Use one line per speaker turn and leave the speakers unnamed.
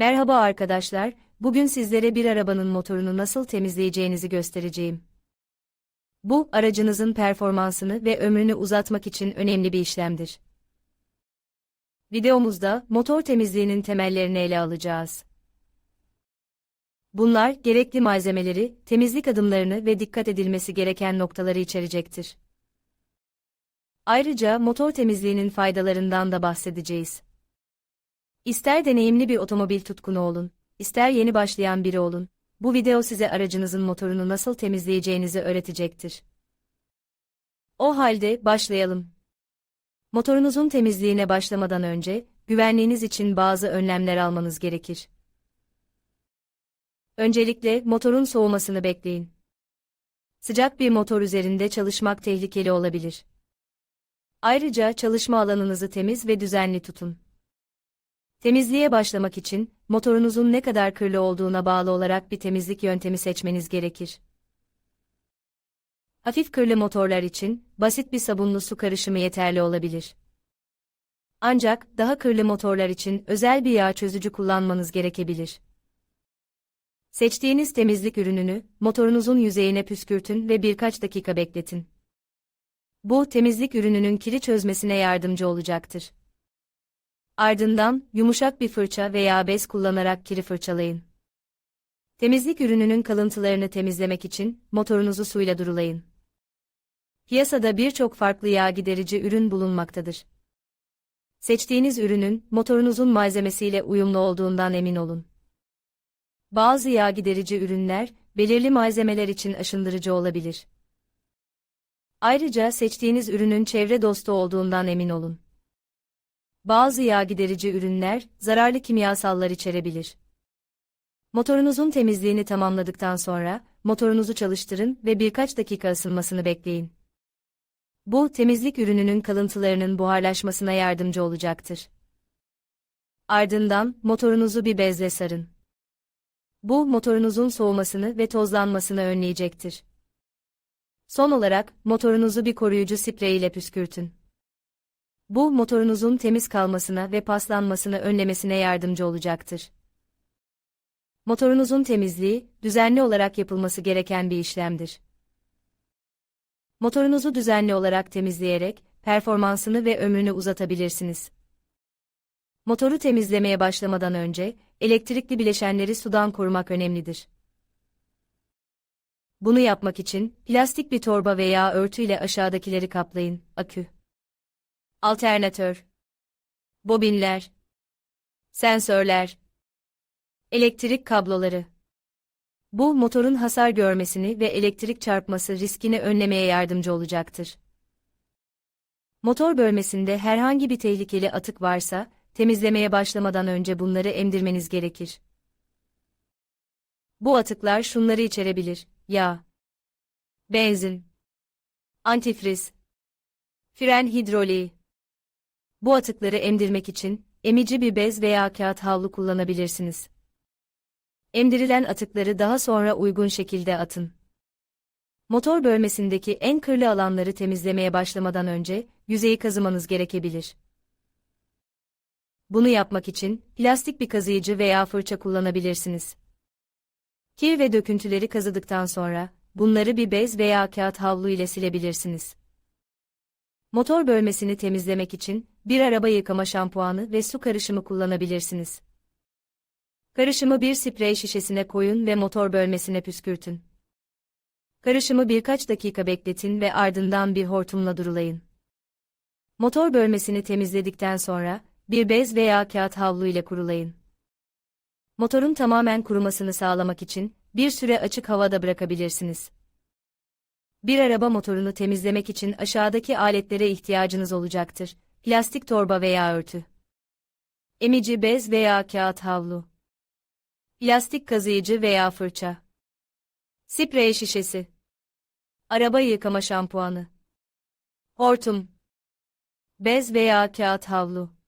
Merhaba arkadaşlar, bugün sizlere bir arabanın motorunu nasıl temizleyeceğinizi göstereceğim. Bu, aracınızın performansını ve ömrünü uzatmak için önemli bir işlemdir. Videomuzda motor temizliğinin temellerini ele alacağız. Bunlar gerekli malzemeleri, temizlik adımlarını ve dikkat edilmesi gereken noktaları içerecektir. Ayrıca motor temizliğinin faydalarından da bahsedeceğiz. İster deneyimli bir otomobil tutkunu olun, ister yeni başlayan biri olun, bu video size aracınızın motorunu nasıl temizleyeceğinizi öğretecektir. O halde başlayalım. Motorunuzun temizliğine başlamadan önce, güvenliğiniz için bazı önlemler almanız gerekir. Öncelikle motorun soğumasını bekleyin. Sıcak bir motor üzerinde çalışmak tehlikeli olabilir. Ayrıca çalışma alanınızı temiz ve düzenli tutun. Temizliğe başlamak için, motorunuzun ne kadar kirli olduğuna bağlı olarak bir temizlik yöntemi seçmeniz gerekir. Hafif kirli motorlar için, basit bir sabunlu su karışımı yeterli olabilir. Ancak, daha kirli motorlar için özel bir yağ çözücü kullanmanız gerekebilir. Seçtiğiniz temizlik ürününü, motorunuzun yüzeyine püskürtün ve birkaç dakika bekletin. Bu, temizlik ürününün kiri çözmesine yardımcı olacaktır. Ardından, yumuşak bir fırça veya bez kullanarak kiri fırçalayın. Temizlik ürününün kalıntılarını temizlemek için, motorunuzu suyla durulayın. Piyasada birçok farklı yağ giderici ürün bulunmaktadır. Seçtiğiniz ürünün, motorunuzun malzemesiyle uyumlu olduğundan emin olun. Bazı yağ giderici ürünler, belirli malzemeler için aşındırıcı olabilir. Ayrıca seçtiğiniz ürünün çevre dostu olduğundan emin olun. Bazı yağ giderici ürünler, zararlı kimyasallar içerebilir. Motorunuzun temizliğini tamamladıktan sonra, motorunuzu çalıştırın ve birkaç dakika ısınmasını bekleyin. Bu, temizlik ürününün kalıntılarının buharlaşmasına yardımcı olacaktır. Ardından, motorunuzu bir bezle sarın. Bu, motorunuzun soğumasını ve tozlanmasını önleyecektir. Son olarak, motorunuzu bir koruyucu sprey ile püskürtün. Bu, motorunuzun temiz kalmasına ve paslanmasını önlemesine yardımcı olacaktır. Motorunuzun temizliği, düzenli olarak yapılması gereken bir işlemdir. Motorunuzu düzenli olarak temizleyerek, performansını ve ömrünü uzatabilirsiniz. Motoru temizlemeye başlamadan önce, elektrikli bileşenleri sudan korumak önemlidir. Bunu yapmak için, plastik bir torba veya örtü ile aşağıdakileri kaplayın, akü, alternatör, bobinler, sensörler, elektrik kabloları. Bu, motorun hasar görmesini ve elektrik çarpması riskini önlemeye yardımcı olacaktır. Motor bölmesinde herhangi bir tehlikeli atık varsa, temizlemeye başlamadan önce bunları emdirmeniz gerekir. Bu atıklar şunları içerebilir, yağ, benzin, antifriz, fren hidroliği. Bu atıkları emdirmek için, emici bir bez veya kağıt havlu kullanabilirsiniz. Emdirilen atıkları daha sonra uygun şekilde atın. Motor bölmesindeki en kirli alanları temizlemeye başlamadan önce, yüzeyi kazımanız gerekebilir. Bunu yapmak için, plastik bir kazıyıcı veya fırça kullanabilirsiniz. Kir ve döküntüleri kazıdıktan sonra, bunları bir bez veya kağıt havlu ile silebilirsiniz. Motor bölmesini temizlemek için, bir araba yıkama şampuanı ve su karışımı kullanabilirsiniz. Karışımı bir sprey şişesine koyun ve motor bölmesine püskürtün. Karışımı birkaç dakika bekletin ve ardından bir hortumla durulayın. Motor bölmesini temizledikten sonra, bir bez veya kağıt havlu ile kurulayın. Motorun tamamen kurumasını sağlamak için, bir süre açık havada bırakabilirsiniz. Bir araba motorunu temizlemek için aşağıdaki aletlere ihtiyacınız olacaktır. Plastik torba veya örtü. Emici bez veya kağıt havlu. Plastik kazıyıcı veya fırça. Sprey şişesi. Araba yıkama şampuanı. Hortum. Bez veya kağıt havlu.